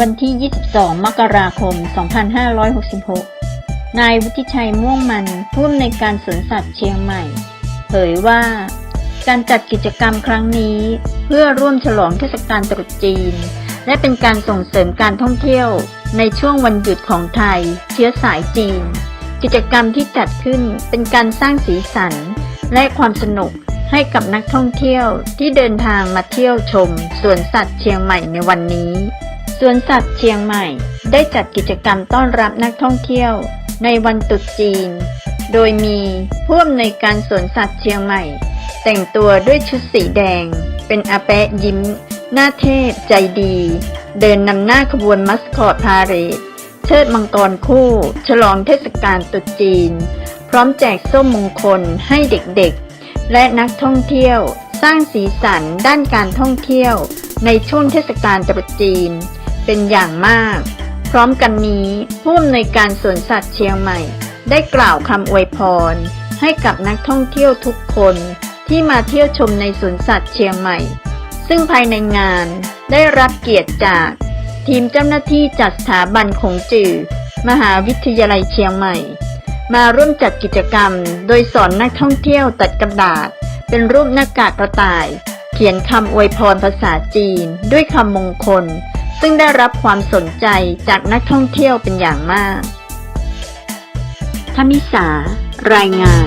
วันที่ 22 มกราคม 2566 นายวุฒิชัยม่วงมันผู้อำนวยการสวนสัตว์เชียงใหม่ เผยว่า การจัดกิจกรรมครั้งนี้ เพื่อร่วมฉลองเทศกาลตรุษจีน และเป็นการส่งเสริมการท่องเที่ยวในช่วงวันหยุดของไทย เชื้อสายจีน กิจกรรมที่จัดขึ้นเป็นการสร้างสีสัน และความสนุกให้กับนักท่องเที่ยวที่เดินทางมาเที่ยวชมสวนสัตว์เชียงใหม่ในวันนี้ สวนสัตว์เชียงใหม่ ได้จัดกิจกรรมต้อนรับนักท่องเที่ยว ในวันตรุษจีน โดยมีผู้อำนวยการสวนสัตว์เชียงใหม่ แต่งตัวด้วยชุดสีแดง เป็นอาแปะยิ้ม หน้าเทพใจดี เดินนำหน้าขบวนมัสคอตพาเรดเชิดมังกรคู่ ฉลองเทศกาลตรุษจีน พร้อมแจกส้มมงคลให้เด็กๆ และนักท่องเที่ยวสร้างสีสันด้านการท่องเที่ยวในช่วงเทศกาลตรุษจีน เป็นอย่างมาก พร้อมกันนี้ผู้อำนวยการสวนสัตว์เชียงใหม่ ได้กล่าวคำอวยพร ให้กับนักท่องเที่ยวทุกคนที่มาเที่ยวชมในสวนสัตว์เชียงใหม่ ซึ่งภายในงานได้รับเกียรติจาก ทีมเจ้าหน้าที่จากสถาบันคงจือมหาวิทยาลัยเชียงใหม่ มาร่วมจัดกิจกรรม โดยสอนนักท่องเที่ยวตัดกระดาษ เป็นรูปหน้ากากกระต่าย เขียนคำอวยพรภาษาจีน ด้วยคำมงคล ซึ่งได้รับความสนใจจากนักท่องเที่ยวเป็นอย่างมากธมิสารายงาน